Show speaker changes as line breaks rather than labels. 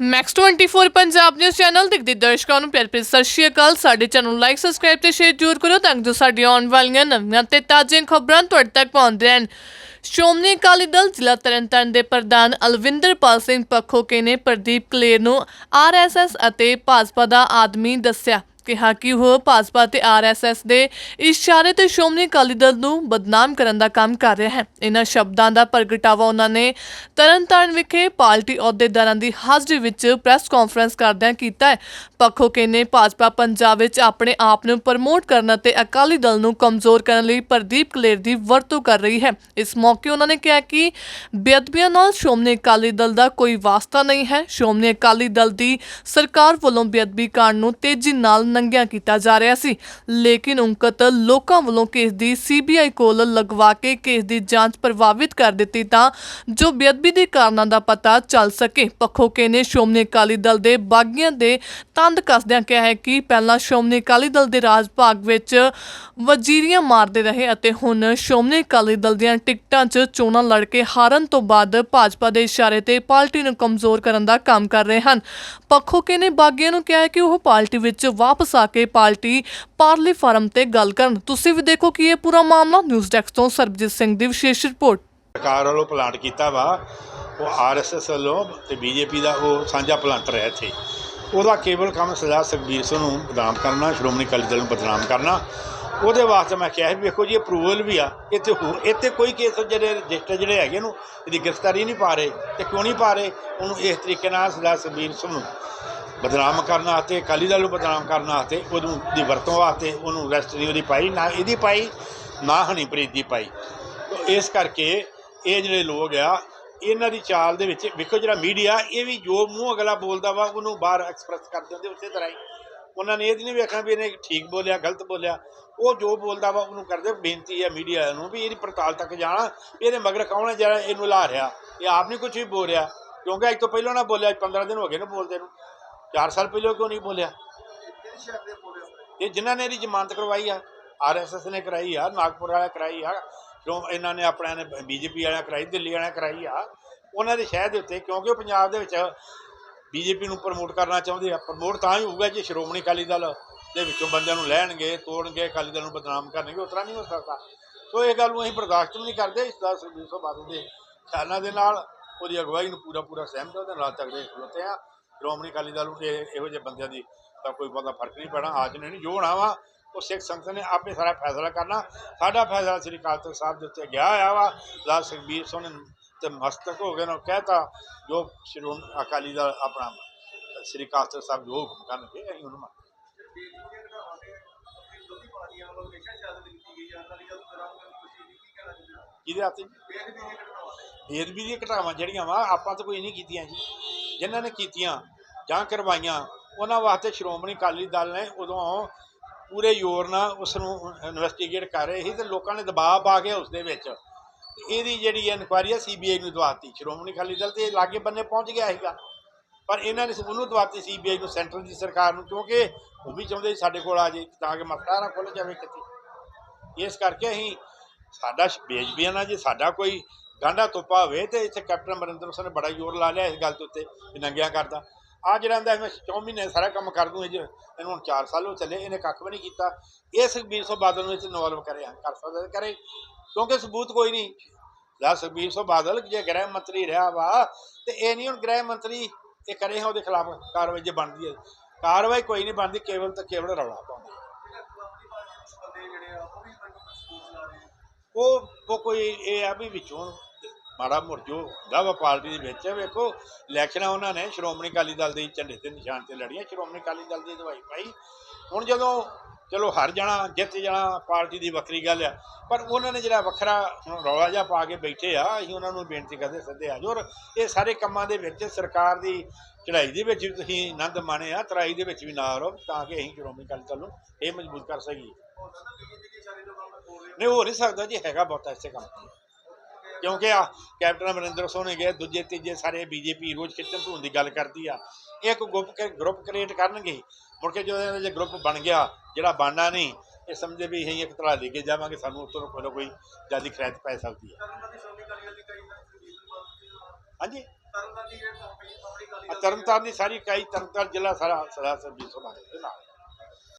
Max 24 Punjab news channel ਦੇਖਦੇ ਦਰਸ਼ਕਾਂ ਨੂੰ। ਪਿਆਰ ਭਰੀ ਸਤਿ ਸ਼੍ਰੀ ਅਕਾਲ। ਸਾਡੇ ਚੈਨਲ ਨੂੰ ਲਾਈਕ ਸਬਸਕ੍ਰਾਈਬ ਤੇ ਸ਼ੇਅਰ ਜ਼ਰੂਰ ਕਰੋ ਤਾਂ ਜੋ ਸਾਡੀਆਂ ਆਉਣ ਵਾਲੀਆਂ ਨਵੀਆਂ ਤੇ ਤਾਜ਼ੀਆਂ ਖਬਰਾਂ ਤੁਹਾਡੇ ਤੱਕ ਪਹੁੰਚਦੇ ਰਹਿਣ। ਸ਼੍ਰੋਮਣੀ ਅਕਾਲੀ ਦਲ ਜ਼ਿਲ੍ਹਾ ਤਰਨਤਾਰਨ ਦੇ ਪ੍ਰਧਾਨ ਅਲਵਿੰਦਰਪਾਲ ਸਿੰਘ ਪੱਖੋਕੇ ਨੇ ਪ੍ਰਦੀਪ ਕਲੇਰ ਨੂੰ ਆਰਐਸਐਸ ਅਤੇ ਭਾਜਪਾ ਦਾ ਆਦਮੀ ਦੱਸਿਆ। ਕਿਹਾ ਕਿ ਉਹ ਭਾਜਪਾ ਤੇ ਆਰਐਸਐਸ ਦੇ ਇਸ਼ਾਰੇ ਤੇ ਸ਼੍ਰੋਮਣੀ ਅਕਾਲੀ ਦਲ ਨੂੰ ਬਦਨਾਮ ਕਰਨ ਦਾ ਕੰਮ ਕਰ ਰਿਹਾ ਹੈ। ਇਹਨਾਂ ਸ਼ਬਦਾਂ ਦਾ ਪ੍ਰਗਟਾਵਾ ਉਹਨਾਂ ਨੇ ਤਰਨਤਾਰਨ ਵਿਖੇ ਪਾਰਟੀ ਅਹੁਦੇਦਾਰਾਂ ਦੀ ਹਾਜ਼ਰੀ ਵਿੱਚ ਪ੍ਰੈਸ ਕਾਨਫਰੰਸ ਕਰਦਿਆਂ ਕੀਤਾ ਹੈ। ਪੱਖੋਕੇ ਨੇ ਭਾਜਪਾ ਪੰਜਾਬ ਵਿੱਚ ਆਪਣੇ ਆਪ ਨੂੰ ਪ੍ਰਮੋਟ ਕਰਨ ਅਤੇ ਅਕਾਲੀ ਦਲ ਨੂੰ ਕਮਜ਼ੋਰ ਕਰਨ ਲਈ ਪ੍ਰਦੀਪ ਕਲੇਰ ਦੀ ਵਰਤੋਂ ਕਰ ਰਹੀ ਹੈ। ਇਸ ਮੌਕੇ ਉਹਨਾਂ ਨੇ ਕਿਹਾ ਕਿ ਬੇਅਦਬੀਆਂ ਨਾਲ ਸ਼੍ਰੋਮਣੀ ਅਕਾਲੀ ਦਲ ਦਾ ਕੋਈ ਵਾਸਤਾ ਨਹੀਂ ਹੈ। ਸ਼੍ਰੋਮਣੀ ਅਕਾਲੀ ਦਲ ਦੀ ਸਰਕਾਰ ਵੱਲੋਂ ਬੇਅਦਬੀ ਕਾਂਡ ਨੂੰ ਤੇਜ਼ੀ ਨਾਲ ਨੰਗਿਆ ਕੀਤਾ ਜਾ ਰਿਹਾ ਸੀ। ਲੇਕਿਨ ਉਂਕਤ ਲੋਕਾਂ ਵੱਲੋਂ ਕੇਸ ਦੀ ਸੀਬੀਆਈ ਕੋਲ ਲਗਵਾ ਕੇ ਕੇਸ ਦੀ ਜਾਂਚ ਪ੍ਰਭਾਵਿਤ ਕਰ ਦਿੱਤੀ ਤਾਂ ਜੋ ਬੇਅਦਬੀ ਦੇ ਕਾਰਨਾਂ ਦਾ ਪਤਾ ਚੱਲ ਸਕੇ। ਪੱਖੋਕੇ ਨੇ ਸ਼੍ਰੋਮਣੀ ਅਕਾਲੀ ਦਲ ਦੇ ਬਾਗੀਆਂ ਦੇ ਤੰਦ ਕੱਸਦਿਆਂ ਕਿਹਾ ਹੈ ਕਿ ਪਹਿਲਾਂ ਸ਼੍ਰੋਮਣੀ ਅਕਾਲੀ ਦਲ ਦੇ ਰਾਜ ਭਾਗ ਵਿੱਚ ਵਜ਼ੀਰੀਆਂ ਮਾਰਦੇ ਰਹੇ ਅਤੇ ਹੁਣ ਸ਼੍ਰੋਮਣੀ ਅਕਾਲੀ ਦਲ ਦੀਆਂ ਟਿਕਟਾਂ 'ਚ ਚੋਣਾਂ ਲੜ ਕੇ ਹਾਰਨ ਤੋਂ ਬਾਅਦ ਭਾਜਪਾ ਦੇ ਇਸ਼ਾਰੇ ਤੇ ਪਾਰਟੀ ਨੂੰ ਕਮਜ਼ੋਰ ਕਰਨ ਦਾ ਕੰਮ ਕਰ ਰਹੇ ਹਨ। ਪੱਖੋਕੇ ਨੇ ਬਾਗੀਆਂ ਨੂੰ ਕਿਹਾ ਹੈ ਕਿ ਉਹ ਪਾਰਟੀ ਵਿੱਚ ਵਾਪਸ ਆ ਕੇ ਪਾਰਟੀ ਪਾਰਲੀ ਫਾਰਮ ਤੇ ਗੱਲ ਕਰਨ। ਤੁਸੀਂ ਵੀ ਦੇਖੋ ਕਿ ਇਹ ਪੂਰਾ ਮਾਮਲਾ। ਨਿਊਜ਼ ਡੈਸਕ ਤੋਂ ਸਰਬਜੀਤ ਸਿੰਘ ਦੀ ਵਿਸ਼ੇਸ਼ ਰਿਪੋਰਟ।
ਸਰਕਾਰ ਵੱਲੋਂ ਪਲਾਂਟ ਕੀਤਾ ਵਾ। ਉਹ ਆਰਐਸਐਸ ਵੱਲੋਂ ਤੇ ਬੀਜੇਪੀ ਦਾ ਉਹ ਸਾਂਝਾ ਪਲਾਂਟਰ ਹੈ ਇੱਥੇ। ਉਹਦਾ ਕੇਵਲ ਕੰਮ ਸਰਦਾਰ ਸੁਖਬੀਰ ਸਿੰਘ ਨੂੰ ਬਦਨਾਮ ਕਰਨਾ, ਸ਼੍ਰੋਮਣੀ ਅਕਾਲੀ ਦਲ ਨੂੰ ਬਦਨਾਮ ਕਰਨਾ। ਉਹਦੇ ਵਾਸਤੇ ਮੈਂ ਕਿਹਾ ਵੀ ਵੇਖੋ ਜੀ ਅਪਰੂਵਲ ਵੀ ਆ। ਇੱਥੇ ਹੋ ਇੱਥੇ ਕੋਈ ਕੇਸ ਜਿਹੜੇ ਰਜਿਸਟਰ ਜਿਹੜੇ ਹੈਗੇ ਨੂੰ ਇਹਦੀ ਗ੍ਰਿਫਤਾਰੀ ਨਹੀਂ ਪਾ ਰਹੇ ਤੇ ਕਿਉਂ ਨਹੀਂ ਪਾ ਰਹੇ? ਉਹਨੂੰ ਇਸ ਤਰੀਕੇ ਨਾਲ ਸਰਦਾਰ ਸੁਖਬੀਰ ਸਿੰਘ ਨੂੰ ਬਦਨਾਮ ਕਰਨ ਵਾਸਤੇ, ਅਕਾਲੀ ਦਲ ਨੂੰ ਬਦਨਾਮ ਕਰਨ ਵਾਸਤੇ, ਉਹਨੂੰ ਦੀ ਵਰਤੋਂ ਵਾਸਤੇ ਉਹਨੂੰ ਅਰੈਸਟ ਨਹੀਂ ਉਹਦੀ ਪਾਈ, ਨਾ ਇਹਦੀ ਪਾਈ, ਨਾ ਹਨੀਪ੍ਰੀਤ ਦੀ ਪਾਈ। ਇਸ ਕਰਕੇ ਇਹ ਜਿਹੜੇ ਲੋਕ ਆ, ਇਹਨਾਂ ਦੀ ਚਾਲ ਦੇ ਵਿੱਚ ਵੇਖੋ ਜਿਹੜਾ ਮੀਡੀਆ, ਇਹ ਵੀ ਜੋ ਮੂੰਹ ਅਗਲਾ ਬੋਲਦਾ ਵਾ, ਉਹਨੂੰ ਬਾਹਰ ਐਕਸਪ੍ਰੈਸ ਕਰ ਦਿੰਦੇ ਉਸੇ ਤਰ੍ਹਾਂ ਹੀ। ਉਹਨਾਂ ਨੇ ਇਹ ਨਹੀਂ ਵੇਖਣਾ ਵੀ ਇਹਨੇ ਠੀਕ ਬੋਲਿਆ, ਗਲਤ ਬੋਲਿਆ। ਉਹ ਜੋ ਬੋਲਦਾ ਵਾ, ਉਹਨੂੰ ਕਰਦੇ ਬੇਨਤੀ ਹੈ ਮੀਡੀਆ ਨੂੰ ਵੀ ਇਹਦੀ ਪੜਤਾਲ ਤੱਕ ਜਾਣਾ ਇਹਦੇ ਮਗਰ ਕੌਣ ਹੈ ਜਿਹੜਾ ਇਹਨੂੰ ਲਾ ਰਿਹਾ। ਇਹ ਆਪ ਨਹੀਂ ਕੁਝ ਵੀ ਬੋਲ ਰਿਹਾ। ਕਿਉਂਕਿ ਅੱਜ ਤੋਂ ਪਹਿਲਾਂ ਨਾ ਬੋਲਿਆ 15 ਦਿਨ ਹੋ ਗਏ ਨੇ ਬੋਲਦੇ ਨੂੰ। 4 ਸਾਲ ਪਹਿਲਾਂ ਕਿਉਂ ਨਹੀਂ ਬੋਲਿਆ? ਇਹ ਜਿਨ੍ਹਾਂ ਨੇ ਇਹਦੀ ਜ਼ਮਾਨਤ ਕਰਵਾਈ ਆ ਆਰਐਸਐਸ ਨੇ ਕਰਾਈ ਆ, ਨਾਗਪੁਰ ਵਾਲਿਆਂ ਕਰਾਈ ਆ ਕਿਉਂ ਇਹਨਾਂ ਨੇ ਆਪਣਿਆਂ ਨੇ ਬੀਜੇਪੀ ਵਾਲਿਆਂ ਕਰਾਈ, ਦਿੱਲੀ ਵਾਲਿਆਂ ਕਰਾਈ ਆ, ਉਹਨਾਂ ਦੇ ਸ਼ਹਿਰ ਦੇ ਉੱਤੇ, ਕਿਉਂਕਿ ਉਹ ਪੰਜਾਬ ਦੇ ਵਿੱਚ ਬੀਜੇਪੀ ਨੂੰ ਪ੍ਰਮੋਟ ਕਰਨਾ ਚਾਹੁੰਦੇ ਆ ਪ੍ਰਮੋਟ ਤਾਂ ਹੀ ਹੋਊਗਾ ਜੇ ਸ਼੍ਰੋਮਣੀ ਅਕਾਲੀ ਦਲ ਦੇ ਵਿੱਚੋਂ ਬੰਦਿਆਂ ਨੂੰ ਲੈਣਗੇ, ਤੋੜਨਗੇ, ਅਕਾਲੀ ਦਲ ਨੂੰ ਬਦਨਾਮ ਕਰਨਗੇ ਉਤਰਾ ਨਹੀਂ ਹੋ ਸਕਦਾ। ਸੋ ਇਹ ਗੱਲ ਨੂੰ ਅਸੀਂ ਬਰਦਾਸ਼ਤ ਵੀ ਨਹੀਂ ਕਰਦੇ, ਇਸ ਦਾ ਸੁਖਬੀਰ ਸਿੰਘ ਬਾਦਲ ਦੇ ਖਿਆਲਾਂ ਦੇ ਨਾਲ ਉਹਦੀ ਅਗਵਾਈ ਨੂੰ ਪੂਰਾ ਪੂਰਾ ਸਹਿਮਤ ਉਹਦੇ ਨਾਲ ਤੱਕਦੇ ਖਲੋਤੇ ਆ। ਸ਼੍ਰੋਮਣੀ ਅਕਾਲੀ ਦਲ ਨੂੰ ਇਹੋ ਜਿਹੇ ਬੰਦਿਆਂ ਦੀ ਤਾਂ ਕੋਈ ਬਹੁਤਾ ਫ਼ਰਕ ਨਹੀਂ ਪੈਣਾ ਅੱਜ ਨਹੀਂ ਜੋ ਹੋਣਾ ਵਾ, ਉਹ ਸਿੱਖ ਸੰਗਤ ਨੇ ਆਪੇ ਸਾਰਾ ਫੈਸਲਾ ਕਰਨਾ। ਸਾਡਾ ਫੈਸਲਾ ਸ੍ਰੀ ਅਕਾਲ ਤਖਤ ਸਾਹਿਬ ਦੇ ਉੱਤੇ ਗਿਆ ਆ ਵਾ। ਲਾ ਸੁਖਬੀਰ ਸਿੰਘ ਨੇ ਤੇ ਮਸਤਕ ਹੋ ਗਏ ਨਾ ਕਹਿਤਾ, ਜੋ ਸ਼੍ਰੋਮਣੀ ਅਕਾਲੀ ਦਲ ਆਪਣਾ ਸ੍ਰੀ ਅਕਾਲ ਤਖਤ ਸਾਹਿਬ ਜੋ ਹੁਕਮ ਕਰਨਗੇ, ਅਸੀਂ ਉਹਨੂੰ ਮੰਨ ਕਿਹਦੇ ਹੱਥ 'ਚ? ਬੇਅਦਬੀ ਦੀਆਂ ਘਟਨਾਵਾਂ ਜਿਹੜੀਆਂ ਵਾ, ਆਪਾਂ ਤਾਂ ਕੋਈ ਨਹੀਂ ਕੀਤੀਆਂ ਜੀ। ਜਿਨ੍ਹਾਂ ਨੇ ਕੀਤੀਆਂ ਜਾਂ ਕਰਵਾਈਆਂ, ਉਹਨਾਂ ਵਾਸਤੇ ਸ਼੍ਰੋਮਣੀ ਅਕਾਲੀ ਦਲ ਨੇ ਉਦੋਂ ਪੂਰੇ ਜ਼ੋਰ ਨਾਲ ਉਸ ਨੂੰ ਇਨਵੈਸਟੀਗੇਟ ਕਰ ਰਹੇ ਸੀ ਤੇ ਲੋਕਾਂ ਨੇ ਦਬਾਅ ਪਾ ਕੇ ਉਸ ਦੇ ਵਿੱਚ। ਇਹਦੀ ਜਿਹੜੀ ਇਨਕੁਆਇਰੀ ਆ ਸੀਬੀਆਈ ਨੂੰ ਦਵਾਤੀ, ਸ਼੍ਰੋਮਣੀ ਅਕਾਲੀ ਦਲ ਤੇ ਲਾਗੇ ਬੰਨੇ ਪਹੁੰਚ ਗਿਆ ਸੀਗਾ। ਪਰ ਇਹਨਾਂ ਨੇ ਉਹਨੂੰ ਦਵਾਤੀ ਸੀਬੀਆਈ ਨੂੰ, ਸੈਂਟਰ ਦੀ ਸਰਕਾਰ ਨੂੰ, ਕਿਉਂਕਿ ਉਹ ਵੀ ਚਾਹੁੰਦੇ ਸੀ ਸਾਡੇ ਕੋਲ ਆ ਜੇ, ਤਾਂ ਕਿ ਮਸਲਾ ਨਾ ਖੁੱਲ ਜਾਵੇ ਕਿਤੇ। ਇਸ ਕਰਕੇ ਅਸੀਂ ਸਾਡਾ ਬੇਜਬੀਆ ਨਾ ਜੇ, ਸਾਡਾ ਕੋਈ ਗਾਂਡਾ ਤੋਪਾ ਹੋਵੇ ਤੇ ਇੱਥੇ ਕੈਪਟਨ ਅਮਰਿੰਦਰ ਸਿੰਘ ਨੇ ਬੜਾ ਜ਼ੋਰ ਲਾ ਲਿਆ ਇਸ ਗੱਲ ਦੇ ਉੱਤੇ ਵੀ ਨੰਗਿਆ ਕਰਦਾ। ਆ ਜਿਹੜਾ ਹੁੰਦਾ ਮੈਂ 4 ਮਹੀਨੇ ਸਾਰਾ ਕੰਮ ਕਰ ਦੂੰ ਇਹ 'ਚ, ਇਹਨੂੰ ਹੁਣ 4 ਸਾਲ ਹੋ ਚੱਲੇ ਇਹਨੇ ਕੱਖ ਵੀ ਨਹੀਂ ਕੀਤਾ। ਇਹ ਸੁਖਬੀਰ ਸਿੰਘ ਬਾਦਲ ਨੂੰ ਇੱਥੇ ਇਨਵੋਲਵ ਕਰਿਆ ਕਰ ਸਕਦਾ ਕਰੇ ਕਿਉਂਕਿ ਸਬੂਤ ਕੋਈ ਨਹੀਂ। ਜਾਂ ਸੁਖਬੀਰ ਸਿੰਘ ਬਾਦਲ ਜੇ ਗ੍ਰਹਿ ਮੰਤਰੀ ਰਿਹਾ ਵਾ ਤੇ ਇਹ ਨਹੀਂ ਹੁਣ ਗ੍ਰਹਿ ਮੰਤਰੀ ਇਹ ਕਰੇ ਉਹਦੇ ਖਿਲਾਫ ਕਾਰਵਾਈ ਜੇ ਬਣਦੀ ਹੈ। ਕਾਰਵਾਈ ਕੋਈ ਨਹੀਂ ਬਣਦੀ ਕੇਵਲ ਤਾਂ ਕੇਵਲ ਰੌਲਾ ਪਾਉਂਦਾ। ਉਹ ਉਹ ਕੋਈ ਇਹ ਆ ਵੀ ਵਿੱਚੋਂ ਮਾੜਾ ਮੁਰਜੋ ਹੁੰਦਾ ਵਾ ਪਾਰਟੀ ਦੇ ਵਿੱਚ ਵੇਖੋ, ਇਲੈਕਸ਼ਨਾਂ ਉਹਨਾਂ ਨੇ ਸ਼੍ਰੋਮਣੀ ਅਕਾਲੀ ਦਲ ਦੇ ਝੰਡੇ ਤੇ ਨਿਸ਼ਾਨ ਤੇ ਲੜੀਆਂ, ਸ਼੍ਰੋਮਣੀ ਅਕਾਲੀ ਦਲ ਦੀ ਦਵਾਈ ਪਾਈ। ਹੁਣ ਜਦੋਂ, ਚਲੋ, ਹਰ ਜਾਣਾ, ਜਿੱਤ ਜਾਣਾ ਪਾਰਟੀ ਦੀ ਵੱਖਰੀ ਗੱਲ ਆ, ਪਰ ਉਹਨਾਂ ਨੇ ਜਿਹੜਾ ਵੱਖਰਾ ਹੁਣ ਰੌਲਾ ਜਿਹਾ ਪਾ ਕੇ ਬੈਠੇ ਆ, ਅਸੀਂ ਉਹਨਾਂ ਨੂੰ ਬੇਨਤੀ ਕਰਦੇ ਸੱਦੇ ਆ ਔਰ ਇਹ ਸਾਰੇ ਕੰਮਾਂ ਦੇ ਵਿੱਚ ਸਰਕਾਰ ਦੀ ਚੜ੍ਹਾਈ ਦੇ ਵਿੱਚ ਵੀ ਤੁਸੀਂ ਆਨੰਦ ਮਾਣੇ ਆ ਤਰਾਈ ਦੇ ਵਿੱਚ ਵੀ ਨਾ ਰਹੋ, ਤਾਂ ਕਿ ਅਸੀਂ ਸ਼੍ਰੋਮਣੀ ਅਕਾਲੀ ਦਲ ਨੂੰ ਇਹ ਮਜ਼ਬੂਤ ਕਰ ਸਕੀਏ। ਨਹੀਂ, ਹੋ ਨਹੀਂ ਸਕਦਾ ਜੀ, ਹੈਗਾ ਬਹੁਤਾ ਇਸੇ ਕੰਮ। ਤੇ ਕਿਉਂਕਿ ਆ ਕੈਪਟਨ ਅਮਰਿੰਦਰ ਨੇ ਗਏ ਦੂਜੇ ਤੀਜੇ ਸਾਰੇ ਬੀਜੇਪੀ ਰੋਜ਼ ਖਿੱਚਣ ਧੂਣ ਦੀ ਗੱਲ ਕਰਦੀ ਆ। ਇੱਕ ਗਰੁੱਪ ਗਰੁੱਪ ਕ੍ਰੀਏਟ ਕਰਨਗੇ। ਮੁੜ ਕੇ ਜਦੋਂ ਇਹਨਾਂ ਦਾ ਗਰੁੱਪ ਬਣ ਗਿਆ ਜਿਹੜਾ ਬਣਨਾ ਨਹੀਂ ਇਹ ਸਮਝਦੇ ਵੀ ਅਸੀਂ ਇੱਕ ਤਰ੍ਹਾਂ ਲੈ ਕੇ ਜਾਵਾਂਗੇ ਸਾਨੂੰ ਉੱਤੋਂ ਕੋਈ ਨਾ ਕੋਈ ਜ਼ਿਆਦਾ ਖਰੈਤ ਪੈ ਸਕਦੀ ਹੈ ਹਾਂਜੀ? ਤਰਨਤਾਰਨ ਦੀ ਸਾਰੀ ਇਕਾਈ ਤਰਨਤਾਰਨ ਜ਼ਿਲ੍ਹਾ ਸਾਰਾ ਸਰਦਾਰ ਸਰਬਜੀਤ ਸਿੰਘ ਮਾਨ ਦੇ ਨਾਲ।